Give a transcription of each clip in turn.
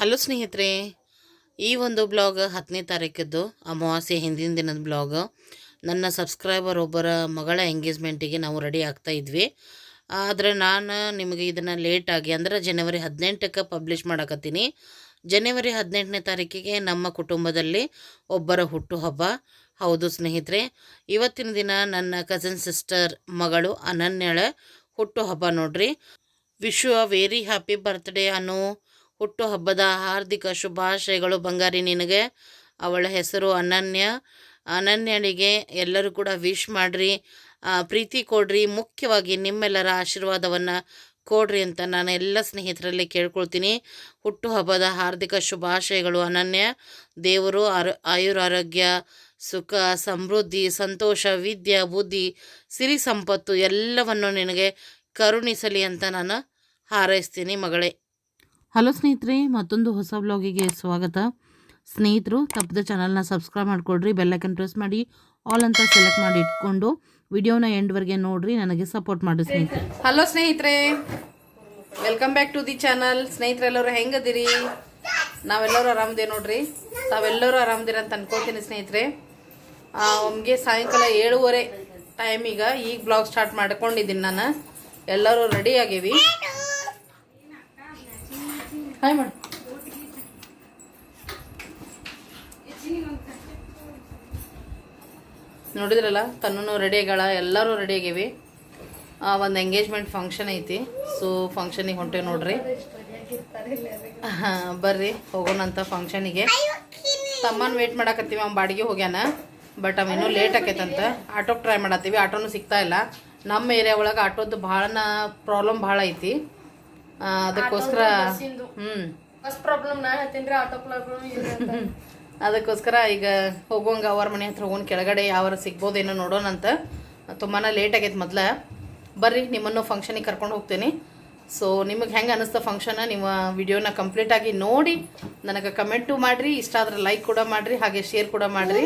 Hello ಸ್ನೇಹಿತರೆ, ಈ ಒಂದು ಬ್ಲಾಗ್ ಹತ್ತನೇ ತಾರೀಕದ್ದು ಅಮಾವಾಸ್ಯೆ ಹಿಂದಿನ ದಿನದ ಬ್ಲಾಗ್. ನನ್ನ ಸಬ್ಸ್ಕ್ರೈಬರ್ ಒಬ್ಬರ ಮಗಳ ಎಂಗೇಜ್ಮೆಂಟಿಗೆ ನಾವು ರೆಡಿ ಆಗ್ತಾ ಇದ್ವಿ. ಆದರೆ ನಾನು ನಿಮಗೆ ಇದನ್ನು ಲೇಟಾಗಿ ಅಂದರೆ ಜನವರಿ ಹದಿನೆಂಟಕ್ಕೆ ಪಬ್ಲಿಷ್ ಮಾಡಕತ್ತೀನಿ. ಜನವರಿ ಹದಿನೆಂಟನೇ ತಾರೀಕಿಗೆ ನಮ್ಮ ಕುಟುಂಬದಲ್ಲಿ ಒಬ್ಬರ ಹುಟ್ಟುಹಬ್ಬ. ಹೌದು ಸ್ನೇಹಿತರೆ, ಇವತ್ತಿನ ದಿನ ನನ್ನ ಕಸಿನ್ ಸಿಸ್ಟರ್ ಮಗಳು ಅನನ್ಯಳ ಹುಟ್ಟುಹಬ್ಬ ನೋಡ್ರಿ. Wish a very happy birthday Anu. ಹುಟ್ಟುಹಬ್ಬದ ಹಾರ್ದಿಕ ಶುಭಾಶಯಗಳು ಬಂಗಾರಿ ನಿನಗೆ. ಅವಳ ಹೆಸರು ಅನನ್ಯ. ಅನನ್ಯನಿಗೆ ಎಲ್ಲರೂ ಕೂಡ ವಿಶ್ ಮಾಡಿರಿ. ಪ್ರೀತಿ ಕೊಡ್ರಿ. ಮುಖ್ಯವಾಗಿ ನಿಮ್ಮೆಲ್ಲರ ಆಶೀರ್ವಾದವನ್ನು ಕೊಡ್ರಿ ಅಂತ ನಾನು ಎಲ್ಲ ಸ್ನೇಹಿತರಲ್ಲಿ ಕೇಳ್ಕೊಳ್ತೀನಿ. ಹುಟ್ಟುಹಬ್ಬದ ಹಾರ್ದಿಕ ಶುಭಾಶಯಗಳು ಅನನ್ಯ. ದೇವರು ಆರೋ, ಆಯುರಾರೋಗ್ಯ, ಸುಖ, ಸಮೃದ್ಧಿ, ಸಂತೋಷ, ವಿದ್ಯೆ, ಬುದ್ಧಿ, ಸಿರಿ ಸಂಪತ್ತು ಎಲ್ಲವನ್ನು ನಿನಗೆ ಕರುಣಿಸಲಿ ಅಂತ ನಾನು ಹಾರೈಸ್ತೀನಿ ಮಗಳೇ. ಹಲೋ ಸ್ನೇಹಿತರೆ, ಮತ್ತೊಂದು ಹೊಸ ಬ್ಲಾಗಿಗೆ ಸ್ವಾಗತ. ಸ್ನೇಹಿತರು, ತಪ್ಪದ ಚಾನಲ್ನ ಸಬ್ಸ್ಕ್ರೈಬ್ ಮಾಡಿಕೊಡ್ರಿ ಬೆಲ್ಲೈಕನ್ ಪ್ರೆಸ್ ಮಾಡಿ, ಆಲ್ ಅಂತ ಸೆಲೆಕ್ಟ್ ಮಾಡಿ ಇಟ್ಕೊಂಡು ವಿಡಿಯೋನ ಎಂಡ್ವರೆಗೆ ನೋಡ್ರಿ, ನನಗೆ ಸಪೋರ್ಟ್ ಮಾಡಿ ಸ್ನೇಹಿತರೆ. ಹಲೋ ಸ್ನೇಹಿತರೆ, welcome back to the channel. ಸ್ನೇಹಿತರೆಲ್ಲರೂ ಹೆಂಗದಿರಿ? ನಾವೆಲ್ಲರೂ ಆರಾಮದೇ ನೋಡ್ರಿ? ತಾವೆಲ್ಲರೂ ಆರಾಮದಿರ ಅಂತ ಅನ್ಕೋತೀನಿ ಸ್ನೇಹಿತರೆ. ಅವ್ಗೆ ಸಾಯಂಕಾಲ ಏಳುವರೆ ಟೈಮಿಗೆ ಈಗ ಬ್ಲಾಗ್ ಸ್ಟಾರ್ಟ್ ಮಾಡ್ಕೊಂಡಿದ್ದೀನಿ ನಾನು. ಎಲ್ಲರೂ ರೆಡಿ ಆಗೇವಿ ಹಾಯ್ ನೋಡಿದ್ರಲ್ಲ ತನ್ನೂ ರೆಡಿ ಆಗ್ಯಾಳ ಎಲ್ಲರೂ ರೆಡಿ ಆಗೇವಿ ಒಂದು ಎಂಗೇಜ್ಮೆಂಟ್ ಫಂಕ್ಷನ್ ಐತಿ. ಸೊ ಫಂಕ್ಷನಿಗೆ ಹೊಂಟೇವಿ ನೋಡ್ರಿ. ಹಾಂ, ಬರ್ರಿ, ಹೋಗೋಣಂತ ಫಂಕ್ಷನಿಗೆ ತಮ್ಮನ ವೇಟ್ ಮಾಡಾಕತ್ತೀವಿ, ಅವ್ನು ಬಾಡಿಗೆ ಹೋಗ್ಯಾನ. ಬಟ್ ಅವ ಇನ್ನೂ ಲೇಟ್ ಆಕೈತಂತ. ಆಟೋಗೆ ಟ್ರೈ ಮಾಡತ್ತೀವಿ, ಆಟೋನು ಸಿಗ್ತಾ ಇಲ್ಲ. ನಮ್ಮ ಏರಿಯಾ ಒಳಗೆ ಆಟೋದು ಭಾಳ ಪ್ರಾಬ್ಲಮ್ ಭಾಳ ಐತಿ. ಅದಕ್ಕೋಸ್ಕರ ಪ್ರಾಬ್ಲಮ್ ಅದಕ್ಕೋಸ್ಕರ ಈಗ ಹೋಗೋಂಗ ಅವ್ರ ಮನೆ ಹತ್ರ ಹೋಗೋಣ ಕೆಳಗಡೆ ಯಾವ ಸಿಗ್ಬೋದೇನೋ ನೋಡೋಣ ಅಂತ. ತುಂಬಾ ಲೇಟ್ ಆಗೈತೆ ಮೊದ್ಲ. ಬರ್ರಿ ನಿಮ್ಮನ್ನು ಫಂಕ್ಷನಿಗೆ ಕರ್ಕೊಂಡು ಹೋಗ್ತೀನಿ. ಸೊ ನಿಮಗೆ ಹೆಂಗೆ ಅನ್ನಿಸ್ತ ಫಂಕ್ಷನ್ ನಿಮ್ಮ ವಿಡಿಯೋನ ಕಂಪ್ಲೀಟ್ ಆಗಿ ನೋಡಿ ನನಗೆ ಕಮೆಂಟು ಮಾಡಿರಿ ಇಷ್ಟ ಆದ್ರೆ ಲೈಕ್ ಕೂಡ ಮಾಡಿರಿ ಹಾಗೆ ಶೇರ್ ಕೂಡ ಮಾಡಿರಿ.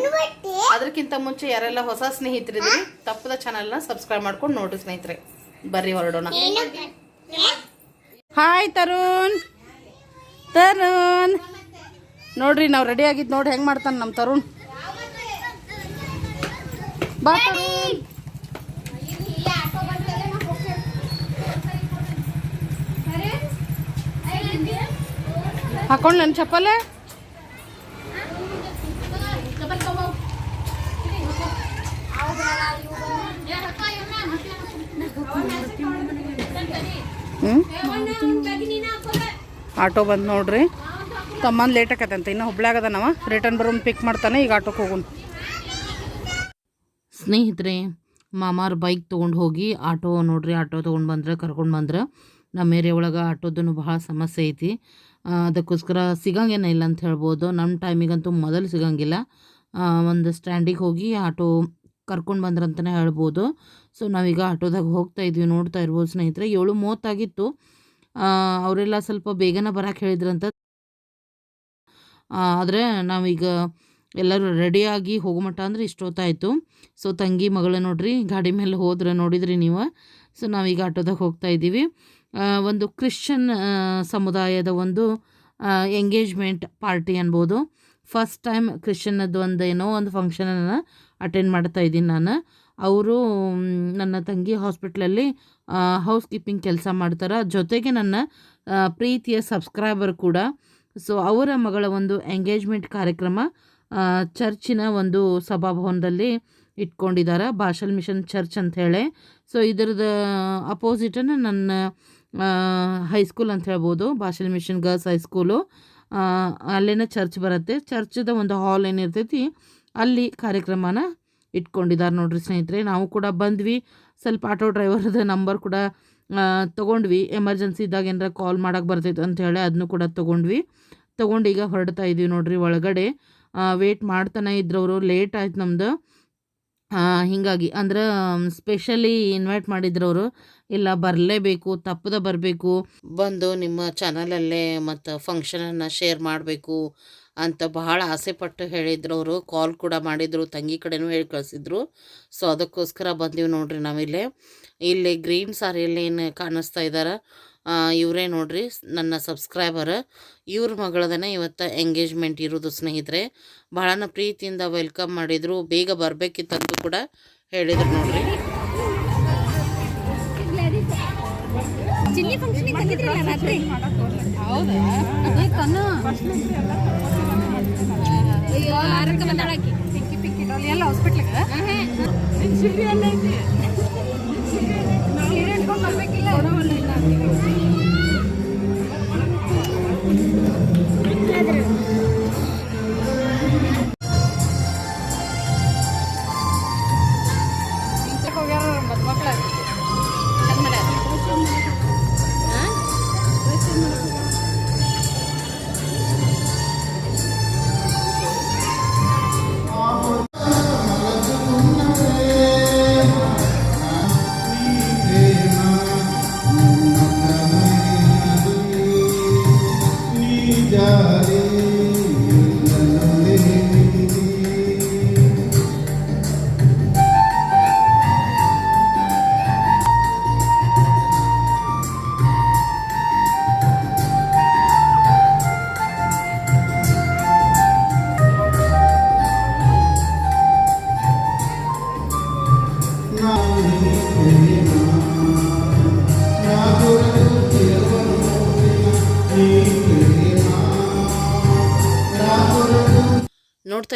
ಅದಕ್ಕಿಂತ ಮುಂಚೆ ಯಾರೆಲ್ಲ ಹೊಸ ಸ್ನೇಹಿತರಿದ್ರಿ ತಪ್ಪದ ಚಾನಲ್ನ ಸಬ್ಸ್ಕ್ರೈಬ್ ಮಾಡ್ಕೊಂಡು ನೋಡ್ರಿ ಸ್ನೇಹಿತರೆ. ಬರ್ರಿ ಹೊರಡೋಣ. ಹಾಯ್ ತರುಣ್. ತರುಣ್. ನೋಡ್ರಿ ನಾವು ರೆಡಿ ಆಗಿದ್ದು ನೋಡಿ ಹೆಂಗೆ ಮಾಡ್ತಾನೆ ನಮ್ಮ ತರುಣ್. ಬಾ ತರುಣ್. ಹಾಕೊಂಡು ನನ್ನ ಚಪ್ಪಲ. ಹ್ಞೂ ಆಟೋ ಬಂದು ನೋಡ್ರಿ. ತಮ್ಮನ್ ಲೇಟ್ ಆಕತ್ತಂತ ಇನ್ನು ಹುಬ್ಳಾಗದ ನಾವು ರಿಟರ್ನ್ ಬರೋನ್ ಪಿಕ್ ಮಾಡ್ತಾನೆ, ಈಗ ಆಟೋಕ್ಕೆ ಹೋಗೋಣ ಸ್ನೇಹಿತರೆ, ಮಾಮಾರ್ ಬೈಕ್ ತೊಗೊಂಡು ಹೋಗಿ ಆಟೋ ನೋಡ್ರಿ, ಆಟೋ ತೊಗೊಂಡು ಬಂದ್ರೆ, ಕರ್ಕೊಂಡು ಬಂದ್ರೆ. ನಮ್ಮ ಏರಿಯಾ ಒಳಗೆ ಆಟೋದೂ ಭಾಳ ಸಮಸ್ಯೆ ಐತಿ. ಅದಕ್ಕೋಸ್ಕರ ಸಿಗಂಗೇನ ಇಲ್ಲ ಅಂತ ಹೇಳ್ಬೋದು. ನಮ್ಮ ಟೈಮಿಗಂತೂ ಮೊದಲು ಸಿಗಂಗಿಲ್ಲ. ಒಂದು ಸ್ಟ್ಯಾಂಡಿಗೆ ಹೋಗಿ ಆಟೋ ಕರ್ಕೊಂಡು ಬಂದ್ರಂತಲೇ ಹೇಳ್ಬೋದು. ಸೊ ನಾವೀಗ ಆಟೋದಾಗ ಹೋಗ್ತಾ ಇದ್ವಿ, ನೋಡ್ತಾ ಇರ್ಬೋದು ಸ್ನೇಹಿತರೆ. ಏಳು ಮೂವತ್ತಾಗಿತ್ತು. ಅವರೆಲ್ಲ ಸ್ವಲ್ಪ ಬೇಗನೆ ಬರಕ್ಕೆ ಹೇಳಿದ್ರಂತ. ಆದರೆ ನಾವೀಗ ಎಲ್ಲರೂ ರೆಡಿಯಾಗಿ ಹೋಗೋ ಮಟ್ಟ ಅಂದ್ರೆ ಇಷ್ಟೊತ್ತಾಯಿತು. ಸೊ ತಂಗಿ, ಮಗಳ ನೋಡ್ರಿ, ಗಾಡಿ ಮೇಲೆ ಹೋದ್ರೆ ನೋಡಿದ್ರಿ ನೀವು. ಸೊ ನಾವೀಗ ಆಟೋದಾಗ ಹೋಗ್ತಾ ಇದ್ದೀವಿ. ಒಂದು ಕ್ರಿಶ್ಚನ್ ಸಮುದಾಯದ ಒಂದು ಎಂಗೇಜ್ಮೆಂಟ್ ಪಾರ್ಟಿ ಅನ್ಬೋದು. ಫಸ್ಟ್ ಟೈಮ್ ಕ್ರಿಶ್ಚಿಯನ್ನದ್ದು ಒಂದು ಏನೋ ಒಂದು ಫಂಕ್ಷನನ್ನು ಅಟೆಂಡ್ ಮಾಡ್ತಾ ಇದ್ದೀನಿ ನಾನು. ಅವರು ನನ್ನ ತಂಗಿ ಹಾಸ್ಪಿಟ್ಲಲ್ಲಿ ಹೌಸ್ ಕೀಪಿಂಗ್ ಕೆಲಸ ಮಾಡ್ತಾರೆ. ಜೊತೆಗೆ ನನ್ನ ಪ್ರೀತಿಯ ಸಬ್ಸ್ಕ್ರೈಬರ್ ಕೂಡ. ಸೊ, ಅವರ ಮಗಳ ಒಂದು ಎಂಗೇಜ್ಮೆಂಟ್ ಕಾರ್ಯಕ್ರಮ ಚರ್ಚಿನ ಒಂದು ಸಭಾಭವನದಲ್ಲಿ ಇಟ್ಕೊಂಡಿದ್ದಾರೆ ಭಾಷಲ್ ಮಿಷನ್ ಚರ್ಚ್ ಅಂತ ಹೇಳಿ. ಸೊ ಇದರದ ಅಪೋಸಿಟನ್ನು ನನ್ನ ಹೈಸ್ಕೂಲ್ ಅಂತ ಹೇಳ್ಬೋದು. Basel mission girls high school. ಅಲ್ಲೇನೇ church ಬರುತ್ತೆ. ಚರ್ಚದ ಒಂದು ಹಾಲ್ ಏನಿರ್ತೈತಿ, ಅಲ್ಲಿ ಕಾರ್ಯಕ್ರಮನ ಇಟ್ಕೊಂಡಿದ್ದಾರೆ ನೋಡ್ರಿ ಸ್ನೇಹಿತರೆ. ನಾವು ಕೂಡ ಬಂದ್ವಿ. ಸ್ವಲ್ಪ ಆಟೋ ಡ್ರೈವರ್ದ ನಂಬರ್ ಕೂಡ ತೊಗೊಂಡ್ವಿ. ಎಮರ್ಜೆನ್ಸಿ ಇದ್ದಾಗ ಏನಾರ ಕಾಲ್ ಮಾಡೋಕ್ಕೆ ಬರ್ತೈತೆ ಅಂತ ಹೇಳಿ ಅದನ್ನು ಕೂಡ ತೊಗೊಂಡ್ವಿ. ತೊಗೊಂಡು ಈಗ ಹೊರಡ್ತಾ ಇದ್ದೀವಿ ನೋಡ್ರಿ ಒಳಗಡೆ. ವೇಟ್ ಮಾಡ್ತಾನೆ ಇದ್ರವರು. ಲೇಟ್ ಆಯ್ತು ನಮ್ಮದು ಹೀಗಾಗಿ ಅಂದ್ರೆ ಸ್ಪೆಷಲಿ ಇನ್ವೈಟ್ ಮಾಡಿದ್ರವರು. ಇಲ್ಲ, ಬರಲೇಬೇಕು, ತಪ್ಪದ ಬರಬೇಕು. ಬಂದು ನಿಮ್ಮ ಚಾನಲಲ್ಲೇ ಮತ್ತು ಫಂಕ್ಷನನ್ನು ಶೇರ್ ಮಾಡಬೇಕು. ಅಂತ ಬಹಳ ಆಸೆಪಟ್ಟು ಹೇಳಿದ್ರು ಅವರು. ಕಾಲ್ ಕೂಡ ಮಾಡಿದರು. ತಂಗಿ ಕಡೆನೂ ಹೇಳಿ ಕಳಿಸಿದ್ರು. ಸೊ ಅದಕ್ಕೋಸ್ಕರ ಬಂದೀವಿ ನೋಡ್ರಿ ನಾವಿಲ್ಲಿ. ಇಲ್ಲಿ ಗ್ರೀನ್ ಸಾರಿಯಲ್ಲಿ ಏನು ಕಾಣಿಸ್ತಾ ಇದ್ದಾರೆ ಇವರೇ ನೋಡ್ರಿ ನನ್ನ ಸಬ್ಸ್ಕ್ರೈಬರ್ ಇವ್ರ ಮಗಳದನೇ ಇವತ್ತು ಎಂಗೇಜ್ಮೆಂಟ್ ಇರೋದು ಸ್ನೇಹಿತರೆ. ಭಾಳನ ಪ್ರೀತಿಯಿಂದ ವೆಲ್ಕಮ್ ಮಾಡಿದರು. ಬೇಗ ಬರಬೇಕಿತ್ತಂತೂ ಕೂಡ ಹೇಳಿದರು ನೋಡ್ರಿ. ಚಿನ್ನಿ ಫಂಕ್ಷನಿಗೆ ಬಂದಿದ್ರಲ್ಲ ರಾತ್ರಿ? ಹೌದಾ? ಏ ಕಣ್ಣು ಅಯ್ಯೋ ಆರಕ್ಕೆ ಬಂದಾಳಾಕಿ ಪಿಕ್ಕಿ ಪಿಕ್ಕಿ ಡಾಲಿ ಎಲ್ಲ ಹಾಸ್ಪಿಟ್ಲಿಗೆ ಸೀರೆ ಹಿಡ್ಕೊಂಡ್ ಬರ್ಬೇಕಿಲ್ಲ. ಹೋಗ್ಯಾರ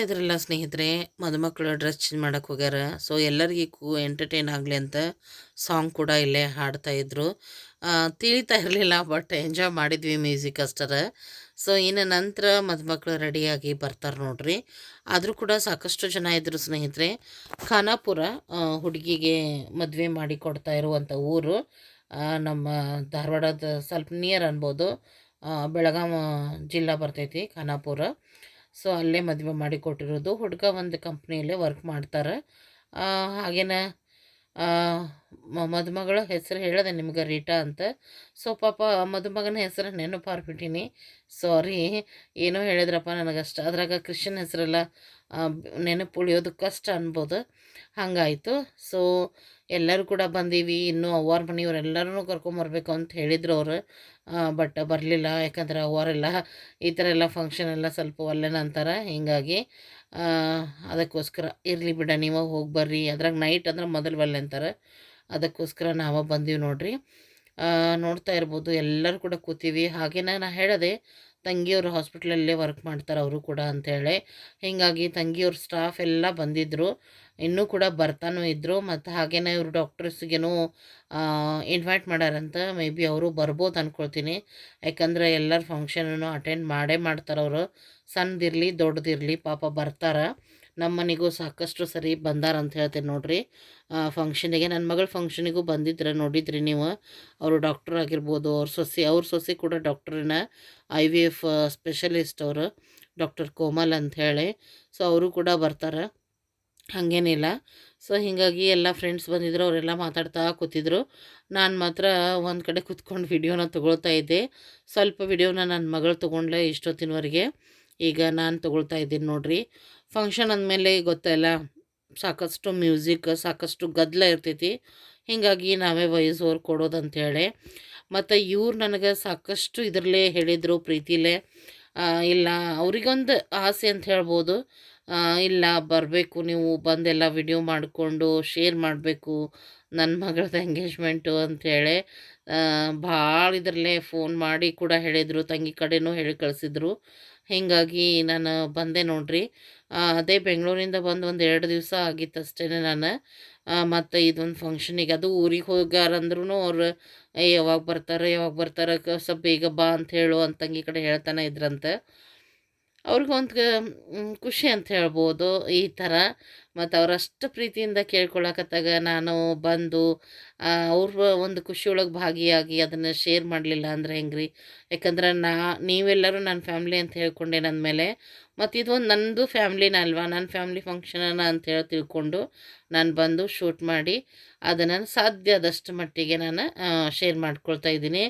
ನೋಡ್ತಾ ಇದ್ರಲ್ಲ ಸ್ನೇಹಿತರೆ ಮದುಮಕ್ಕಳು ಡ್ರೆಸ್ ಚೇಂಜ್ ಮಾಡೋಕ್ಕೆ ಹೋಗ್ಯಾರ. ಸೊ ಎಲ್ಲರಿಗೂ ಎಂಟರ್ಟೈನ್ ಆಗಲಿ ಅಂತ ಸಾಂಗ್ ಕೂಡ ಇಲ್ಲೇ ಹಾಡ್ತಾ ಇದ್ರು. ತಿಳಿತಾ ಇರಲಿಲ್ಲ ಬಟ್ ಎಂಜಾಯ್ ಮಾಡಿದ್ವಿ ಮ್ಯೂಸಿಕ್ ಅಷ್ಟರ. ಸೊ ಇನ್ನು ನಂತರ ಮದುಮಕ್ಕಳು ರೆಡಿಯಾಗಿ ಬರ್ತಾರೆ ನೋಡ್ರಿ. ಆದರೂ ಕೂಡ ಸಾಕಷ್ಟು ಜನ ಇದ್ದರು ಸ್ನೇಹಿತರೆ. ಖಾನಾಪುರ ಹುಡುಗಿಗೆ ಮದುವೆ ಮಾಡಿ ಕೊಡ್ತಾ ಇರುವಂಥ ಊರು. ನಮ್ಮ ಧಾರವಾಡದ ಸ್ವಲ್ಪ ನಿಯರ್ ಅನ್ಬೋದು. ಬೆಳಗಾವಿ ಬೆಳಗಾಂ, ಜಿಲ್ಲಾ ಬರ್ತೈತಿ ಖಾನಾಪುರ. ಸೊ ಅಲ್ಲೇ ಮದುವೆ ಮಾಡಿಕೊಟ್ಟಿರೋದು ಹುಡುಗ ಒಂದು ಕಂಪ್ನಿಯಲ್ಲೇ ವರ್ಕ್ ಮಾಡ್ತಾರೆ. ಹಾಗೇನ ಮದುಮಗಳ ಹೆಸರು ಹೇಳದೆ ನಿಮ್ಗೆ ರೀಟಾ ಅಂತ. ಸೊ, ಪಾಪ ಮದುಮಗನ ಹೆಸರು ನೆನಪಾರ್ಬಿಟ್ಟಿನಿ ಸಾರಿ, ಏನೋ ಹೇಳಿದ್ರಪ್ಪ ನನಗಷ್ಟು ಅದ್ರಾಗ ಕ್ರಿಶ್ಚಿಯನ್ ಹೆಸರೆಲ್ಲ ನೆನಪು ಉಳಿಯೋದು ಕಷ್ಟ ಅನ್ಬೋದು. ಹಾಗಾಯಿತು. ಸೊ, ಎಲ್ಲರೂ ಕೂಡ ಬಂದೀವಿ. ಇನ್ನೂ ಅವ್ವಾರ ಮನೆಯವರೆಲ್ಲರೂ ಕರ್ಕೊಂಬರ್ಬೇಕು ಅಂತ ಹೇಳಿದ್ರು ಅವರು. ಬಟ್ ಬರಲಿಲ್ಲ. ಯಾಕಂದ್ರೆ ಅವರೆಲ್ಲ ಈ ಥರ ಎಲ್ಲ ಫಂಕ್ಷನ್ ಎಲ್ಲ ಸ್ವಲ್ಪ ಒಲ್ಲೆನ ಅಂತಾರೆ ಹಿಂಗಾಗಿ ಅದಕ್ಕೋಸ್ಕರ ಇರಲಿ ಬಿಡ, ನೀವು ಹೋಗಿ ಬರ್ರಿ. ಅದ್ರಾಗ ನೈಟ್ ಅಂದ್ರೆ ಮೊದಲು ಬಲ್ಲೆ ಅಂತಾರೆ. ಅದಕ್ಕೋಸ್ಕರ ನಾವು ಬಂದೀವಿ ನೋಡಿರಿ. ನೋಡ್ತಾ ಇರ್ಬೋದು, ಎಲ್ಲರೂ ಕೂಡ ಕೂತೀವಿ. ಹಾಗೇನ ನಾ ಹೇಳಿದೆ ತಂಗಿಯವರು ಹಾಸ್ಪಿಟ್ಲಲ್ಲೇ ವರ್ಕ್ ಮಾಡ್ತಾರೆ ಅವರು ಕೂಡ ಅಂಥೇಳಿ ಹೀಗಾಗಿ ತಂಗಿಯವ್ರ ಸ್ಟಾಫ್ ಎಲ್ಲ ಬಂದಿದ್ದರು ಇನ್ನೂ ಕೂಡ ಬರ್ತಾನೂ ಇದ್ದರು ಮತ್ತು ಹಾಗೇನೇ ಇವರು ಡಾಕ್ಟರ್ಸ್ಗೇನು ಇನ್ವೈಟ್ ಮಾಡ್ಯಾರಂತ ಮೇ ಬಿ ಅವರು ಬರ್ಬೋದು ಅಂದ್ಕೊಳ್ತೀನಿ ಯಾಕಂದರೆ ಎಲ್ಲರ ಫಂಕ್ಷನನ್ನು ಅಟೆಂಡ್ ಮಾಡೇ ಮಾಡ್ತಾರೆ ಅವರು ಸಣ್ಣದಿರಲಿ ದೊಡ್ಡದಿರಲಿ ಪಾಪ ಬರ್ತಾರೆ. ನಮ್ಮ ಮನೆಗೂ ಸಾಕಷ್ಟು ಸರಿ ಬಂದಾರ ಅಂತ ಹೇಳ್ತೀನಿ ನೋಡ್ರಿ. ಫಂಕ್ಷನಿಗೆ ನನ್ನ ಮಗಳ ಫಂಕ್ಷನಿಗೂ ಬಂದಿದ್ರೆ ನೋಡಿದ್ರಿ ನೀವು. ಅವರು ಡಾಕ್ಟರ್ ಆಗಿರ್ಬೋದು, ಅವ್ರ ಸೊಸೆ ಅವ್ರ ಸೊಸೆ ಕೂಡ ಡಾಕ್ಟ್ರಿನ ಐ ವಿ ಎಫ್ ಸ್ಪೆಷಲಿಸ್ಟ್ ಅವರು ಡಾಕ್ಟರ್ ಕೋಮಲ್ ಅಂತ ಹೇಳಿ. ಸೊ ಅವರು ಕೂಡ ಬರ್ತಾರೆ. ಹಾಗೇನಿಲ್ಲ. ಸೊ ಹೀಗಾಗಿ ಎಲ್ಲ ಫ್ರೆಂಡ್ಸ್ ಬಂದಿದ್ರು, ಅವರೆಲ್ಲ ಮಾತಾಡ್ತಾ ಕೂತಿದ್ರು. ನಾನು ಮಾತ್ರ ಒಂದು ಕಡೆ ಕೂತ್ಕೊಂಡು ವಿಡಿಯೋನ ತೊಗೊಳ್ತಾ ಇದ್ದೆ. ಸ್ವಲ್ಪ ವಿಡಿಯೋನ ನನ್ನ ಮಗಳು ತೊಗೊಂಡ್ಲೆ ಇಷ್ಟೊತ್ತಿನವರೆಗೆ. ಈಗ ನಾನು ತೊಗೊಳ್ತಾ ಇದ್ದೀನಿ ನೋಡ್ರಿ. ಫಂಕ್ಷನ್ ಅಂದಮೇಲೆ ಗೊತ್ತಲ್ಲ ಸಾಕಷ್ಟು ಮ್ಯೂಸಿಕ್, ಸಾಕಷ್ಟು ಗದ್ದಲ ಇರ್ತೈತಿ. ಹೀಗಾಗಿ ನಾವೇ ವಾಯ್ಸ್ ಓವರ್ ಕೊಡೋದಂತೇಳಿ. ಮತ್ತು ಇವ್ರು ನನಗೆ ಸಾಕಷ್ಟು ಇದರಲ್ಲೇ ಹೇಳಿದರು ಪ್ರೀತಿಲೇ. ಇಲ್ಲ, ಅವರಿಗೊಂದು ಆಸೆ ಅಂತ ಹೇಳ್ಬೋದು. ಇಲ್ಲ, ಬರಬೇಕು, ನೀವು ಬಂದೆಲ್ಲ ವಿಡಿಯೋ ಮಾಡಿಕೊಂಡು ಶೇರ್ ಮಾಡಬೇಕು ನನ್ನ ಮಗಳದ್ದು ಎಂಗೇಜ್ಮೆಂಟು ಅಂಥೇಳಿ ಭಾಳ ಇದರಲ್ಲೇ ಫೋನ್ ಮಾಡಿ ಕೂಡ ಹೇಳಿದರು, ತಂಗಿ ಕಡೆನೂ ಹೇಳಿ ಕಳಿಸಿದ್ರು. ಹೀಗಾಗಿ ನಾನು ಬಂದೆ ನೋಡ್ರಿ. ಅದೇ ಬೆಂಗಳೂರಿಂದ ಬಂದು ಒಂದು ಎರಡು ದಿವಸ ಆಗಿತ್ತು ಅಷ್ಟೇ ನಾನು ಮತ್ತು ಇದೊಂದು ಫಂಕ್ಷನಿಗೆ ಅದು ಊರಿಗೆ ಹೋಗಾರಂದ್ರೂ ಅವ್ರು ಯಾವಾಗ ಬರ್ತಾರೆ ಯಾವಾಗ ಬರ್ತಾರೆ ಸ್ವಲ್ಪ ಬೇಗ ಬಾ ಅಂತ ಹೇಳು ಅಂತಂಗಿ ಕಡೆ ಹೇಳ್ತಾನೆ ಇದ್ರಂತೆ. ಅವ್ರಿಗೊಂದು ಖುಷಿ ಅಂತ ಹೇಳ್ಬೋದು ಈ ಥರ. ಮತ್ತು ಅವರಷ್ಟು ಪ್ರೀತಿಯಿಂದ ಕೇಳ್ಕೊಳಕತ್ತಾಗ ನಾನು ಬಂದು ಅವ್ರ ಒಂದು ಖುಷಿಯೊಳಗೆ ಭಾಗಿಯಾಗಿ ಅದನ್ನು ಶೇರ್ ಮಾಡಲಿಲ್ಲ ಅಂದರೆ ಹೆಂಗ್ರಿ? ಯಾಕಂದ್ರೆ ನಾ, ನೀವೆಲ್ಲರೂ ನನ್ನ ಫ್ಯಾಮ್ಲಿ ಅಂತ ಹೇಳ್ಕೊಂಡೆ ನನ್ನ ಮೇಲೆ. ಮತ್ತು ಇದು ಒಂದು ನನ್ನದು ಫ್ಯಾಮ್ಲಿನ ಅಲ್ವಾ? ನನ್ನ ಫ್ಯಾಮ್ಲಿ ಅಂತ ಹೇಳಿ ತಿಳ್ಕೊಂಡು ನಾನು ಬಂದು ಶೂಟ್ ಮಾಡಿ ಅದನ್ನು ಸಾಧ್ಯ ಆದಷ್ಟು ಮಟ್ಟಿಗೆ ನಾನು ಶೇರ್ ಮಾಡ್ಕೊಳ್ತಾ ಇದ್ದೀನಿ.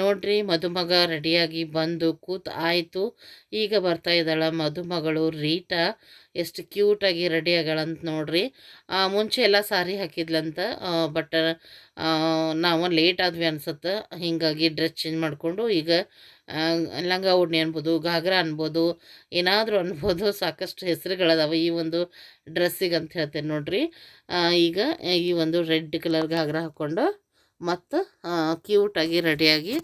ನೋಡ್ರಿ, ಮದುಮಗ ರೆಡಿಯಾಗಿ ಬಂದು ಕೂತ್ ಆಯಿತು. ಈಗ ಬರ್ತಾ ಇದ್ದಾಳೆ ಮದುಮಗಳು ರೀಟಾ. ಎಷ್ಟು ಕ್ಯೂಟಾಗಿ ರೆಡಿ ಆಗಳಂತ ನೋಡ್ರಿ. ಮುಂಚೆ ಎಲ್ಲ ಸಾರಿ ಹಾಕಿದ್ಲಂತ ಬಟ್ ನಾವು ಲೇಟ್ ಆದ್ವಿ ಅನ್ಸುತ್ತೆ. ಹೀಗಾಗಿ ಡ್ರೆಸ್ ಚೇಂಜ್ ಮಾಡಿಕೊಂಡು ಈಗ ಲಂಗ ಉಡ್ನಿ ಅನ್ಬೋದು ಘಾಗ್ರ ಅನ್ಬೋದು, ಏನಾದರೂ ಅನ್ಬೋದು ಸಾಕಷ್ಟು ಹೆಸರುಗಳದಾವೆ ಈ ಒಂದು ಡ್ರೆಸ್ಸಿಗೆ ಅಂತ ಹೇಳ್ತೇನೆ ನೋಡ್ರಿ. ಈಗ ಈ ಒಂದು ರೆಡ್ ಕಲರ್ ಘಾಗ್ರ ಹಾಕ್ಕೊಂಡು ಮತ್ತು ಕ್ಯೂಟಾಗಿ ರೆಡಿಯಾಗಿ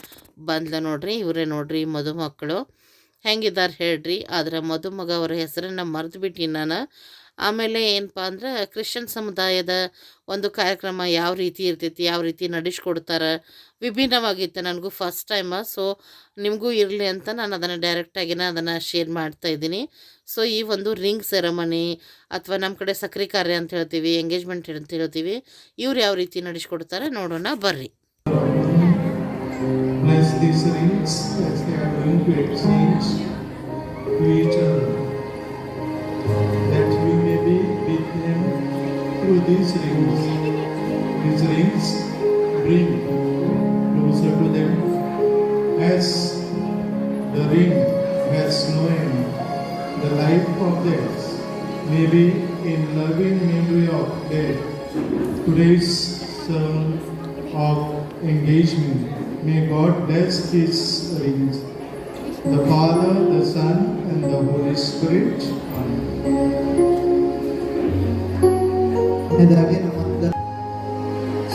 ಬಂದ್ಲ ನೋಡ್ರಿ. ಇವರೇ ನೋಡ್ರಿ ಮದುಮಕ್ಕಳು. ಹೆಂಗಿದ್ದಾರೆ ಹೇಳ್ರಿ. ಆದರೆ ಮದುಮಗ ಅವರ ಹೆಸರನ್ನು ಮರೆತುಬಿಟ್ಟು ನಾನು. ಆಮೇಲೆ ಏನಪ್ಪ ಅಂದ್ರೆ ಕ್ರಿಶ್ಚಿಯನ್ ಸಮುದಾಯದ ಒಂದು ಕಾರ್ಯಕ್ರಮ ಯಾವ ರೀತಿ ಇರ್ತೈತಿ ಯಾವ ರೀತಿ ನಡೆಸ್ಕೊಡ್ತಾರೆ ವಿಭಿನ್ನವಾಗಿತ್ತು ನನಗೂ ಫಸ್ಟ್ ಟೈಮ ಸೊ ನಿಮಗೂ ಇರಲಿ ಅಂತ ನಾನು ಅದನ್ನು ಡೈರೆಕ್ಟಾಗಿನ ಅದನ್ನು ಶೇರ್ ಮಾಡ್ತಾ ಇದ್ದೀನಿ. ಸೊ ಈ ಒಂದು ರಿಂಗ್ ಸೆರೆಮನಿ ಅಥವಾ ನಮ್ಮ ಕಡೆ ಸಕ್ರೆ ಕಾರ್ಯ ಅಂತ ಹೇಳ್ತೀವಿ ಎಂಗೇಜ್ಮೆಂಟ್ ಅಂತ ಹೇಳ್ತೀವಿ ಇವ್ರು ಯಾವ ರೀತಿ ನಡೆಸ್ಕೊಡ್ತಾರೆ ನೋಡೋಣ ಬರ್ರಿ. Each other, these rings. These rings bring closer to them as the ring has no end. The life of theirs may be in loving memory of their today's sermon of engagement. May God bless these rings. The Father, the Son, and the Holy Spirit. Amen. ಇದಾಗಿ ನಮ್ಮ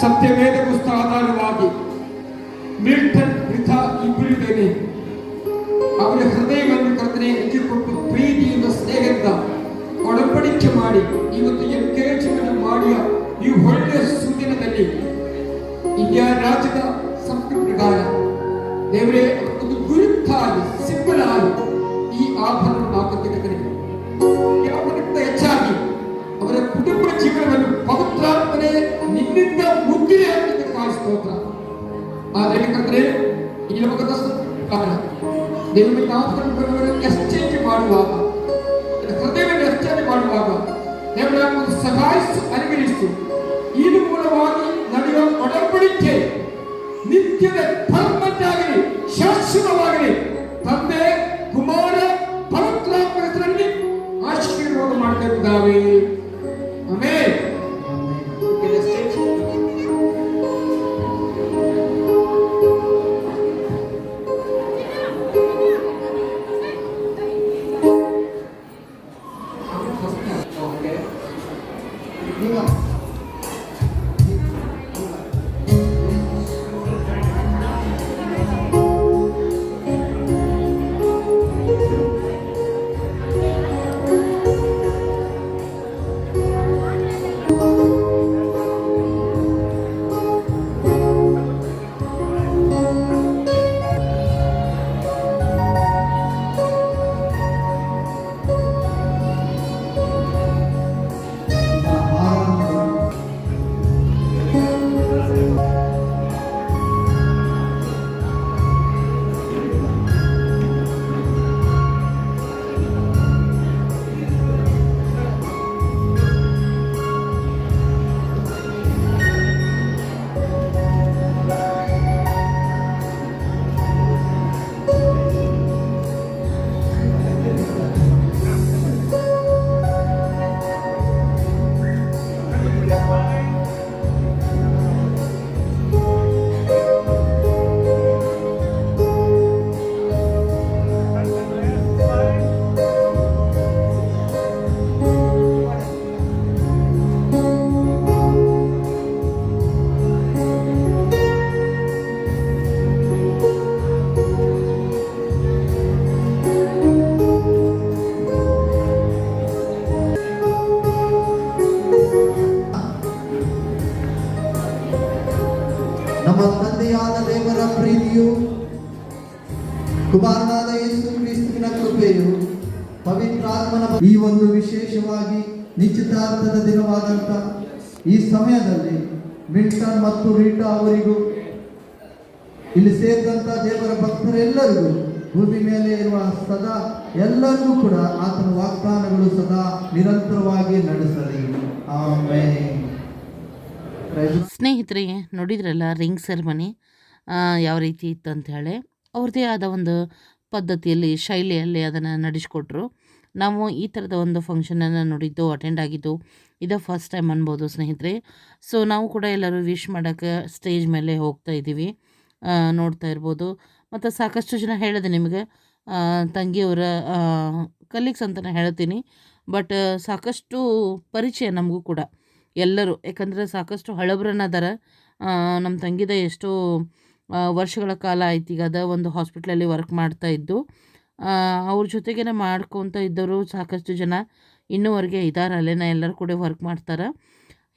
ಸತ್ಯವೇದ ಪುಸ್ತಕ ಆಧಾರವಾಗಿ Milton ವೃಥಾ ಇಬ್ಬರಿದ್ದೇನೆ ಅವರ ಹೃದಯವನ್ನು ಕರ್ತನೆ ಹೆಚ್ಚಿಕೊಟ್ಟು ಪ್ರೀತಿಯಿಂದ ಸ್ನೇಹದಿಂದ ಒಡಂಬಡಿಕೆ ಮಾಡಿ, ಇವತ್ತು ಎಂಗೇಜ್ಮೆಂಟ್ ಮಾಡಿಯ ಈ ಒಳ್ಳೆಯ ಸುದಿನದಲ್ಲಿ ಇಂಡಿಯಾ ರಾಜ್ಯದ ಆದರೆ ಯಾಕಂದ್ರೆ ಈ ಲೋಕದ ಕಾರಣ ದೇವರ ನಾಮಗಳನ್ನು ಎಕ್ಸ್ಚೇಂಜ್ ಮಾಡುವಾಗ ಹೃದಯವನ್ನು ಎಕ್ಸ್ಚೇಂಜ್ ಮಾಡುವಾಗ ದೇವರ ಒಂದು ಸಹಾಯಿಸು ಅನುಗ್ರಹಿಸು ಮಿಲ್ಟನ್ ಮತ್ತು ರೀಟಾ ಅವರಿಗೂ, ಇಲ್ಲಿ ಸೇರಿದಂತ ದೇವರ ಭಕ್ತರೆಲ್ಲರಿಗೂ ಭೂಮಿ ಮೇಲೆ ಇರುವ ಸದಾ ಎಲ್ಲರಿಗೂ ಕೂಡ ಆತನ ವಾಗ್ದಾನಗಳು ಸದಾ ನಿರಂತರವಾಗಿ ನಡೆಸಲಿ. ಆಮೇಲೆ ಸ್ನೇಹಿತರಿಗೆ ನೋಡಿದ್ರಲ್ಲ ರಿಂಗ್ ಸೆರೆಮನಿ? ಯಾವ ರೀತಿ ಇತ್ತು ಅಂತ ಹೇಳಿ. ಅವ್ರದ್ದೇ ಆದ ಒಂದು ಪದ್ಧತಿಯಲ್ಲಿ, ಶೈಲಿಯಲ್ಲಿ ಅದನ್ನು ನಡೆಸ್ಕೊಟ್ರು. ನಾವು ಈ ಥರದ ಒಂದು ಫಂಕ್ಷನನ್ನು ನೋಡಿದ್ದು ಅಟೆಂಡ್ ಆಗಿದ್ದು ಇದು ಫಸ್ಟ್ ಟೈಮ್ ಅನ್ಬೋದು, ಸ್ನೇಹಿತರೆ. ಸೊ ನಾವು ಕೂಡ ಎಲ್ಲರೂ ವಿಶ್ ಮಾಡೋಕ್ಕೆ ಸ್ಟೇಜ್ ಮೇಲೆ ಹೋಗ್ತಾ ಇದ್ದೀವಿ. ನೋಡ್ತಾ ಇರ್ಬೋದು. ಮತ್ತು ಸಾಕಷ್ಟು ಜನ ಹೇಳಿದೆ ನಿಮಗೆ. ತಂಗಿಯವರ ಕಲೀಗ್ಸ್ ಅಂತಲೇ ಹೇಳ್ತೀನಿ. ಬಟ್ ಸಾಕಷ್ಟು ಪರಿಚಯ ನಮಗೂ ಕೂಡ. ಎಲ್ಲರೂ, ಯಾಕಂದರೆ ಸಾಕಷ್ಟು ಹಳಬ್ರನ್ನ ಅದಾರ. ನಮ್ಮ ತಂಗಿದ ಎಷ್ಟೋ ವರ್ಷಗಳ ಕಾಲ ಆಯ್ತು. ಈಗ ಅದ ಒಂದು ಹಾಸ್ಪಿಟ್ಲಲ್ಲಿ ವರ್ಕ್ ಮಾಡ್ತಾ ಇದ್ದು. ಅವ್ರ ಜೊತೆಗೇನೆ ಮಾಡ್ಕೊತ ಇದ್ದವರು ಸಾಕಷ್ಟು ಜನ. ಇನ್ನೂವರೆಗೆ ಇದ್ದಾರೆ ಅಲ್ಲೇನ ಎಲ್ಲರೂ ಕೂಡ ವರ್ಕ್ ಮಾಡ್ತಾರೆ.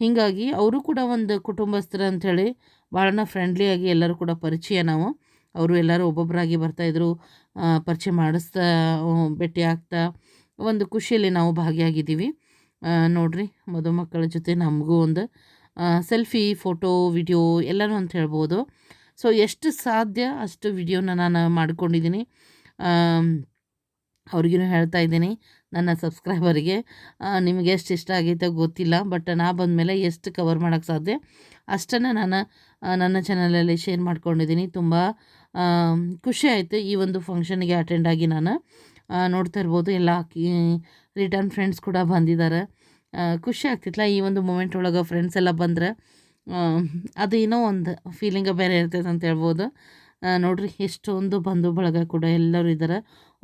ಹೀಗಾಗಿ ಅವರು ಕೂಡ ಒಂದು ಕುಟುಂಬಸ್ಥರು ಅಂಥೇಳಿ ಭಾಳನ ಫ್ರೆಂಡ್ಲಿಯಾಗಿ ಎಲ್ಲರೂ ಕೂಡ ಪರಿಚಯ ನಾವು. ಅವರು ಎಲ್ಲರೂ ಒಬ್ಬೊಬ್ಬರಾಗಿ ಬರ್ತಾಯಿದ್ರು ಪರಿಚಯ ಮಾಡಿಸ್ತಾ ಭೇಟಿ ಆಗ್ತಾ ಒಂದು ಖುಷಿಯಲ್ಲಿ ನಾವು ಭಾಗಿಯಾಗಿದ್ದೀವಿ. ನೋಡಿರಿ ನೋಡ್ರಿ ಮದುಮಕ್ಕಳ ಜೊತೆ ನಮಗೂ ಒಂದು ಸೆಲ್ಫಿ ಫೋಟೋ ವಿಡಿಯೋ ಎಲ್ಲನೂ ಅಂತ ಹೇಳ್ಬೋದು. ಸೊ ಎಷ್ಟು ಸಾಧ್ಯ ಅಷ್ಟು ವಿಡಿಯೋನ ನಾನು ಮಾಡ್ಕೊಂಡಿದ್ದೀನಿ. ಅವ್ರಿಗೂ ಹೇಳ್ತಾ ಇದ್ದೀನಿ ನನ್ನ ಸಬ್ಸ್ಕ್ರೈಬರಿಗೆ. ನಿಮಗೆ ಎಷ್ಟು ಇಷ್ಟ ಆಗೈತೆ ಗೊತ್ತಿಲ್ಲ, ಬಟ್ ನಾ ಬಂದಮೇಲೆ ಎಷ್ಟು ಕವರ್ ಮಾಡೋಕ್ಕೆ ಸಾಧ್ಯ? ಅಷ್ಟನ್ನು ನಾನು ನನ್ನ ಚಾನಲಲ್ಲಿ ಶೇರ್ ಮಾಡ್ಕೊಂಡಿದ್ದೀನಿ. ತುಂಬ ಖುಷಿ ಆಯಿತು ಈ ಒಂದು ಫಂಕ್ಷನ್ಗೆ ಅಟೆಂಡ್ ಆಗಿ ನಾನು. ನೋಡ್ತಾ ಇರ್ಬೋದು, ಎಲ್ಲ ರಿಟರ್ನ್ ಫ್ರೆಂಡ್ಸ್ ಕೂಡ ಬಂದಿದ್ದಾರೆ ಖುಷಿ ಆಗ್ತಿತ್ತಲ್ಲ ಈ ಒಂದು ಮೂಮೆಂಟ್ ಒಳಗೆ ಫ್ರೆಂಡ್ಸ್ ಎಲ್ಲ ಬಂದ್ರೆ? ಅದು ಏನೋ ಒಂದು ಫೀಲಿಂಗ ಬೇರೆ ಇರ್ತೈತೆ ಅಂತ ಹೇಳ್ಬೋದು. ನೋಡ್ರಿ, ಎಷ್ಟೊಂದು ಬಂಧು ಬಳಗ ಕೂಡ ಎಲ್ಲರೂ ಇದ್ದಾರೆ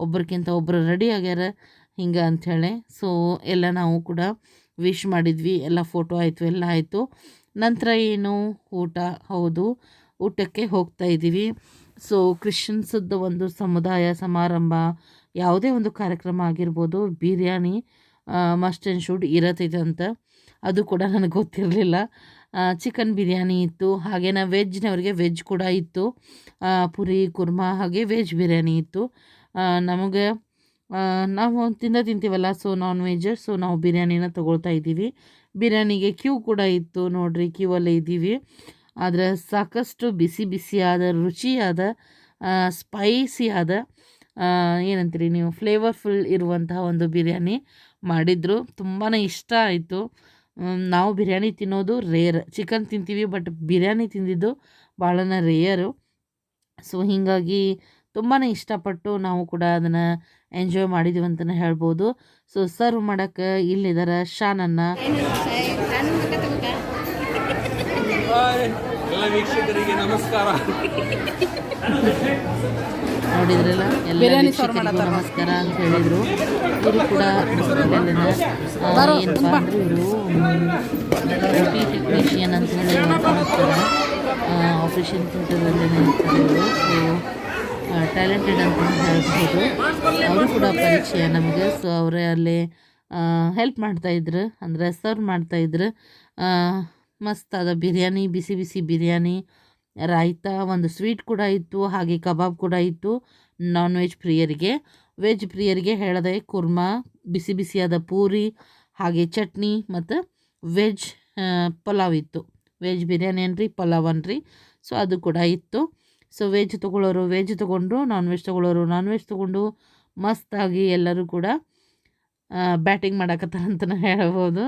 ಒಬ್ರಿಗಿಂತ ಒಬ್ಬರು ರೆಡಿ ಆಗ್ಯಾರ ಹಿಂಗೆ ಅಂಥೇಳಿ ಸೊ ಎಲ್ಲ ನಾವು ಕೂಡ ವಿಶ್ ಮಾಡಿದ್ವಿ. ಎಲ್ಲ ಫೋಟೋ ಆಯಿತು, ಎಲ್ಲ ಆಯಿತು. ನಂತರ ಏನು? ಊಟ. ಹೌದು. ಊಟಕ್ಕೆ ಹೋಗ್ತಾ ಇದ್ದೀವಿ. ಸೊ ಕ್ರಿಶ್ಚಿಯನ್ಸದ್ದು ಒಂದು ಸಮುದಾಯ ಸಮಾರಂಭ, ಯಾವುದೇ ಒಂದು ಕಾರ್ಯಕ್ರಮ ಆಗಿರ್ಬೋದು, ಬಿರಿಯಾನಿ ಮಸ್ಟ್ ಆ್ಯಂಡ್ ಶುಡ್ ಇರತ್ತಿದೆ ಅಂತ. ಅದು ಕೂಡ ನನಗೆ ಗೊತ್ತಿರಲಿಲ್ಲ. ಚಿಕನ್ ಬಿರಿಯಾನಿ ಇತ್ತು. ಹಾಗೇನ ವೆಜ್ನವರಿಗೆ ವೆಜ್ ಕೂಡ ಇತ್ತು. ಪುರಿ, ಕುರ್ಮಾ, ಹಾಗೆ ವೆಜ್ ಬಿರಿಯಾನಿ ಇತ್ತು. ನಮಗೆ ನಾವು ತಿಂದ ತಿಂತೀವಲ್ಲ ಸೊ ನಾನ್ ವೆಜ್ ಸೊ ನಾವು ಬಿರಿಯಾನಿನ ತೊಗೊಳ್ತಾ ಇದ್ದೀವಿ. ಬಿರಿಯಾನಿಗೆ ಕ್ಯೂ ಕೂಡ ಇತ್ತು ನೋಡ್ರಿ ಕ್ಯೂ ಅಲ್ಲೇ ಇದ್ದೀವಿ. ಆದರೆ ಸಾಕಷ್ಟು ಬಿಸಿ ಬಿಸಿಯಾದ, ರುಚಿಯಾದ ಸ್ಪೈಸಿಯಾದ ಏನಂತೀರಿ ನೀವು ಫ್ಲೇವರ್ಫುಲ್ ಇರುವಂತಹ ಒಂದು ಬಿರಿಯಾನಿ ಮಾಡಿದರು. ತುಂಬಾ ಇಷ್ಟ ಆಯಿತು. ನಾವು ಬಿರಿಯಾನಿ ತಿನ್ನೋದು ರೇರ್ ಚಿಕನ್ ತಿಂತೀವಿ ಬಟ್ ಬಿರಿಯಾನಿ ತಿಂದಿದ್ದು ಭಾಳನ ರೇಯರು ಸೊ ಹೀಗಾಗಿ ತುಂಬಾ ಇಷ್ಟಪಟ್ಟು ನಾವು ಕೂಡ ಅದನ್ನು ಎಂಜಾಯ್ ಮಾಡಿದ್ದೀವಿ ಅಂತಲೇ ಹೇಳ್ಬೋದು. ಸೊ ಸರ್ವ್ ಮಾಡೋಕ್ಕೆ ಇಲ್ಲಿದ್ದಾರೆ ಶಾನನ್ನ. ಎಲ್ಲ ವೀಕ್ಷಕರಿಗೆ ನಮಸ್ಕಾರ. ನೋಡಿದ್ರಲ್ಲ? ಎಲ್ಲ ವೀಕ್ಷಕರಿಗೂ ನಮಸ್ಕಾರ ಅಂತ ಹೇಳಿದರು. ಇವರು ಕೂಡ ಏನಪ್ಪ ಅಂದ್ರೆ ಇವರು? ಟಿ ಟೆಕ್ನಿಷಿಯನ್ ಅಂತ ಹೇಳಿ ಆಪರೇಷನ್ ಥಿಯೇಟರಲ್ಲಿ ಇರ್ತಾರೆ ಇವರು. ಸೊ ಟ್ಯಾಲೆಂಟೆಡ್ ಅಂತ ಹೇಳ್ಬೋದು. ಅವರು ಕೂಡ ಪರಿಚಯ ನಮಗೆ ಸೊ ಅವರೇ ಅಲ್ಲಿ ಹೆಲ್ಪ್ ಮಾಡ್ತಾಯಿದ್ರು ಅಂದರೆ ಸರ್ವ್ ಮಾಡ್ತಾಯಿದ್ರು ಮಸ್ತಾದ ಬಿರಿಯಾನಿ, ಬಿಸಿ ಬಿಸಿ ಬಿರಿಯಾನಿ, ರಾಯ್ತ, ಒಂದು ಸ್ವೀಟ್ ಕೂಡ ಇತ್ತು, ಹಾಗೆ ಕಬಾಬ್ ಕೂಡ ಇತ್ತು ನಾನ್ ವೆಜ್ ಪ್ರಿಯರಿಗೆ. ವೆಜ್ ಪ್ರಿಯರಿಗೆ ಹೇಳಿದೆ ಕುರ್ಮಾ, ಬಿಸಿ ಬಿಸಿಯಾದ ಪೂರಿ, ಹಾಗೆ ಚಟ್ನಿ ಮತ್ತು ವೆಜ್ ಪಲಾವ್ ಇತ್ತು. ವೆಜ್ ಬಿರಿಯಾನಿ ಅನ್ರಿ, ಪಲಾವ್ ಅನ್ರಿ. ಸೊ ಅದು ಕೂಡ ಇತ್ತು. ಸೊ ವೆಜ್ ತೊಗೊಳ್ಳೋರು ವೆಜ್ ತೊಗೊಂಡ್ರು ನಾನ್ ವೆಜ್ ತೊಗೊಳ್ಳೋರು ನಾನ್ ವೆಜ್ ತೊಗೊಂಡು ಮಸ್ತಾಗಿ ಎಲ್ಲರೂ ಕೂಡ ಬ್ಯಾಟಿಂಗ್ ಮಾಡಕತ್ತಾರ ಅಂತಲೇ ಹೇಳ್ಬೋದು.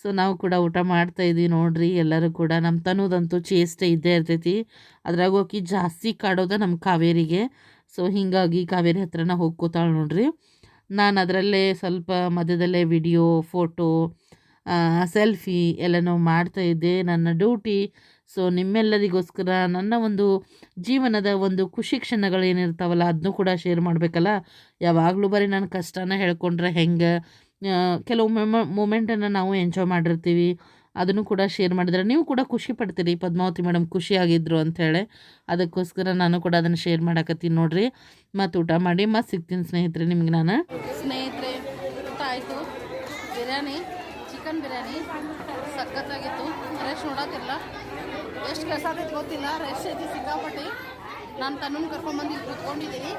ಸೊ ನಾವು ಕೂಡ ಊಟ ಮಾಡ್ತಾ ಇದ್ದೀವಿ ನೋಡ್ರಿ ಎಲ್ಲರೂ ಕೂಡ. ನಮ್ಮ ತನ್ನೋದಂತೂ ಚೇಷ್ಟೆ ಇದ್ದೇ ಇರ್ತೈತಿ. ಅದ್ರಾಗ ಹೋಗಿ ಜಾಸ್ತಿ ಕಾಡೋದ ನಮ್ಮ ಕಾವೇರಿಗೆ. ಸೊ ಹೀಗಾಗಿ ಕಾವೇರಿ ಹತ್ರನ ಹೋಗ್ಕೋತಾಳೆ ನೋಡ್ರಿ. ನಾನು ಅದರಲ್ಲೇ ಸ್ವಲ್ಪ ಮಧ್ಯದಲ್ಲೇ ವಿಡಿಯೋ ಫೋಟೋ ಸೆಲ್ಫಿ ಎಲ್ಲನೂ ಮಾಡ್ತಾ ಇದ್ದೆ. ನನ್ನ ಡ್ಯೂಟಿ ಸೊ ನಿಮ್ಮೆಲ್ಲರಿಗೋಸ್ಕರ ನನ್ನ ಒಂದು ಜೀವನದ ಒಂದು ಖುಷಿ ಕ್ಷಣಗಳು ಏನಿರ್ತಾವಲ್ಲ ಅದನ್ನೂ ಕೂಡ ಶೇರ್ ಮಾಡಬೇಕಲ್ಲ? ಯಾವಾಗಲೂ ಬರೀ ನನ್ನ ಕಷ್ಟನ ಹೇಳ್ಕೊಂಡ್ರೆ ಹೆಂಗೆ? ಕೆಲವು ಮೆಮ, ಮೂಮೆಂಟನ್ನು ನಾವು ಎಂಜಾಯ್ ಮಾಡಿರ್ತೀವಿ, ಅದನ್ನು ಕೂಡ ಶೇರ್ ಮಾಡಿದ್ರೆ ನೀವು ಕೂಡ ಖುಷಿ ಪಡ್ತೀರಿ. ಪದ್ಮಾವತಿ ಮೇಡಮ್ ಖುಷಿಯಾಗಿದ್ರು ಅಂಥೇಳಿ ಅದಕ್ಕೋಸ್ಕರ ನಾನು ಕೂಡ ಅದನ್ನು ಶೇರ್ ಮಾಡಕತ್ತೀನಿ ನೋಡಿರಿ. ಮತ್ತು ಊಟ ಮಾಡಿ, ಮತ್ತು ಸಿಗ್ತೀನಿ ಸ್ನೇಹಿತರೆ ನಿಮ್ಗೆ ನಾನು. ಸ್ನೇಹಿತರೆ ಆಯಿತು. ಬಿರಿಯಾನಿ ಚಿಕನ್ ಬಿರಿಯಾನಿ. ಸಖತ್ತಾಗಿತ್ತು. ಫ್ರೆಶ್ ನೋಡೋದಿಲ್ಲ. ಎಷ್ಟು ಕೆಲಸ ಆಗೈತೆ ಗೊತ್ತಿಲ್ಲ. ರೆಸ್ಟ್ ಐತಿ ಸಿಕ್ಕಾಪಟ್ಟಿ ನಾನು ತನ್ನ ಕರ್ಕೊಂಡ್ಬಂದು ಕೂತ್ಕೊಂಡಿದ್ದೀನಿ.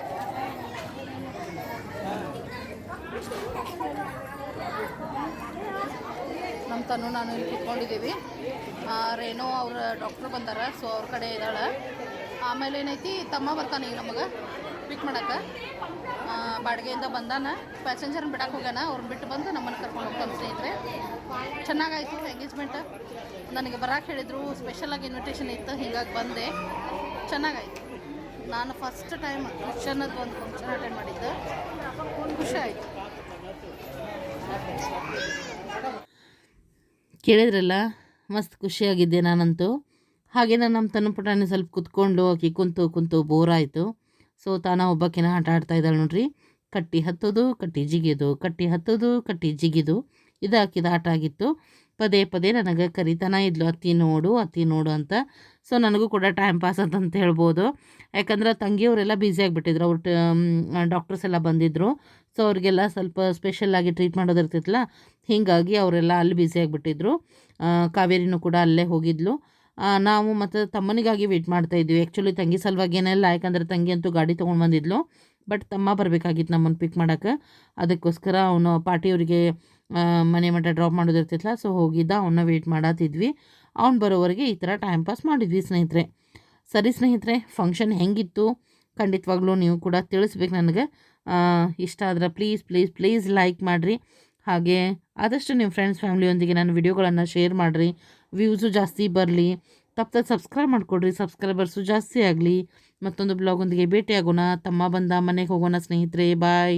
ನಮ್ಮ ತನ್ನ ನಾನು ಇಲ್ಲಿ ಕೂತ್ಕೊಂಡಿದ್ದೀವಿ. ರೇನೋ ಅವ್ರ ಡಾಕ್ಟ್ರು ಬಂದಾರ ಸೊ ಅವ್ರ ಕಡೆ ಇದ್ದಾಳೆ. ಆಮೇಲೆ ಏನೈತಿ, ತಮ್ಮ ಬರ್ತಾನೆ ಈಗ ನಮಗೆ. ಪಿಕ್ ಮಾಡಕ್ಕೆ. ಬಾಡಿಗೆಯಿಂದ ಬಂದಾನ. ಪ್ಯಾಸೆಂಜರ್ನ ಬಿಡಕ್ಕೆ ಹೋಗ್ಯಾನ. ಅವ್ರನ್ನ ಬಿಟ್ಟು ಬಂದು ನಮ್ಮನ್ನು ಕರ್ಕೊಂಡು ಹೋಗ್ತಾನೆ ಸ್ನೇಹಿತರೆ. ಚೆನ್ನಾಗಾಯಿತು ಎಂಗೇಜ್ಮೆಂಟ್ ನನಗೆ ಬರಕ್ಕೆ ಹೇಳಿದರು. ಸ್ಪೆಷಲಾಗಿ ಇನ್ವಿಟೇಷನ್ ಇತ್ತು. ಹೀಗಾಗಿ ಬಂದೆ. ಚೆನ್ನಾಗಾಯಿತು. ನಾನು ಫಸ್ಟ್ ಟೈಮ್ ಕ್ರಿಶ್ಚನ್ನದ್ದು ಒಂದು ಫಂಕ್ಷನ್ ಅಟೆಂಡ್ ಮಾಡಿದ್ದೆ. ಖುಷಿ ಆಯಿತು. ಕೇಳಿದ್ರಲ್ಲ, ಮಸ್ತ್ ಖುಷಿಯಾಗಿದ್ದೆ ನಾನಂತೂ. ಹಾಗೆ ನಾನು ನಮ್ಮ ತನ್ನ ಪುಟಾಣಿ ಸ್ವಲ್ಪ ಕುತ್ಕೊಂಡು ಆಕೆ ಕುಂತು ಕುಂತು ಬೋರ್ ಆಯಿತು. ಸೊ ತಾನ ಒಬ್ಬಾಕಿನ ಆಟ ಆಡ್ತಾ ಇದ್ದಾಳೆ ನೋಡ್ರಿ. ಕಟ್ಟಿ ಹತ್ತೋದು, ಕಟ್ಟಿ ಜಿಗಿದು ಕಟ್ಟಿ ಹತ್ತೋದು, ಕಟ್ಟಿ ಜಿಗಿದು ಇದು ಹಾಕಿದ ಆಟ ಆಗಿತ್ತು. ಪದೇ ಪದೇ ನನಗೆ ಕರಿತಾನ, ಇದ್ಲು ಅತ್ತಿ ನೋಡು ಅತ್ತಿ ನೋಡು ಅಂತ. ಸೊ ನನಗೂ ಕೂಡ ಟೈಮ್ ಪಾಸ್ ಅಂತಂತ ಹೇಳ್ಬೋದು. ಯಾಕಂದ್ರೆ ತಂಗಿಯವರೆಲ್ಲ ಬ್ಯುಸಿ ಆಗಿಬಿಟ್ಟಿದ್ರು. ಅವ್ರು ಡಾಕ್ಟರ್ಸ್ ಎಲ್ಲ ಬಂದಿದ್ದರು ಸೊ ಅವ್ರಿಗೆಲ್ಲ ಸ್ವಲ್ಪ ಸ್ಪೆಷಲ್ಲಾಗಿ ಟ್ರೀಟ್ ಮಾಡೋದಿರ್ತಿತ್ತಲ್ಲ ಹೀಗಾಗಿ ಅವರೆಲ್ಲ ಅಲ್ಲಿ ಬ್ಯುಸಿ ಆಗಿಬಿಟ್ಟಿದ್ರು. ಕಾವೇರಿನೂ ಕೂಡ ಅಲ್ಲೇ ಹೋಗಿದ್ಲು. ನಾವು ಮತ್ತು ತಮ್ಮನಿಗಾಗಿ ವೆಯ್ಟ್ ಮಾಡ್ತಾ ಇದ್ವಿ. ಆ್ಯಕ್ಚುಲಿ ತಂಗಿ ಸಲುವಾಗಿ ಏನೆಲ್ಲ ಯಾಕಂದ್ರೆ ತಂಗಿ ಅಂತೂ ಗಾಡಿ ತೊಗೊಂಡು ಬಂದಿದ್ಲು. ಬಟ್ ತಮ್ಮ ಬರಬೇಕಾಗಿತ್ತು ನಮ್ಮನ್ನು ಪಿಕ್ ಮಾಡೋಕ್ಕೆ ಅದಕ್ಕೋಸ್ಕರ ಅವನು ಪಾರ್ಟಿಯವರಿಗೆ ಮನೆ ಮಠ ಡ್ರಾಪ್ ಮಾಡೋದಿರ್ತಿತ್ತಲ್ಲ ಸೊ ಹೋಗಿದ್ದ ಅವನ್ನ ವೆಯ್ಟ್ ಮಾಡತ್ತಿದ್ವಿ ಅವ್ನು ಬರೋವರೆಗೆ ಈ ಥರ ಟೈಮ್ ಪಾಸ್ ಮಾಡಿದ್ವಿ ಸ್ನೇಹಿತರೆ. ಸರಿ ಸ್ನೇಹಿತರೆ ಫಂಕ್ಷನ್ ಹೆಂಗಿತ್ತು? ಖಂಡಿತವಾಗ್ಲೂ ನೀವು ಕೂಡ ತಿಳಿಸ್ಬೇಕು ನನಗೆ. ಇಷ್ಟ ಆದ್ರೆ ಪ್ಲೀಸ್ ಪ್ಲೀಸ್ ಪ್ಲೀಸ್ ಲೈಕ್ ಮಾಡಿರಿ. ಹಾಗೆ ಆದಷ್ಟು ನಿಮ್ಮ ಫ್ರೆಂಡ್ಸ್ ಫ್ಯಾಮಿಲಿಯೊಂದಿಗೆ ನನ್ನ ವಿಡಿಯೋಗಳನ್ನು ಶೇರ್ ಮಾಡಿರಿ. ವ್ಯೂಸು ಜಾಸ್ತಿ ಬರಲಿ, ತಪ್ಪು ಸಬ್ಸ್ಕ್ರೈಬ್ ಮಾಡಿಕೊಡ್ರಿ, ಸಬ್ಸ್ಕ್ರೈಬರ್ಸು ಜಾಸ್ತಿ ಆಗಲಿ. ಮತ್ತೊಂದು ಬ್ಲಾಗೊಂದಿಗೆ ಭೇಟಿಯಾಗೋಣ. ತಮ್ಮ ಬಂದ ಮನೆಗೆ ಹೋಗೋಣ ಸ್ನೇಹಿತರೆ, ಬಾಯ್.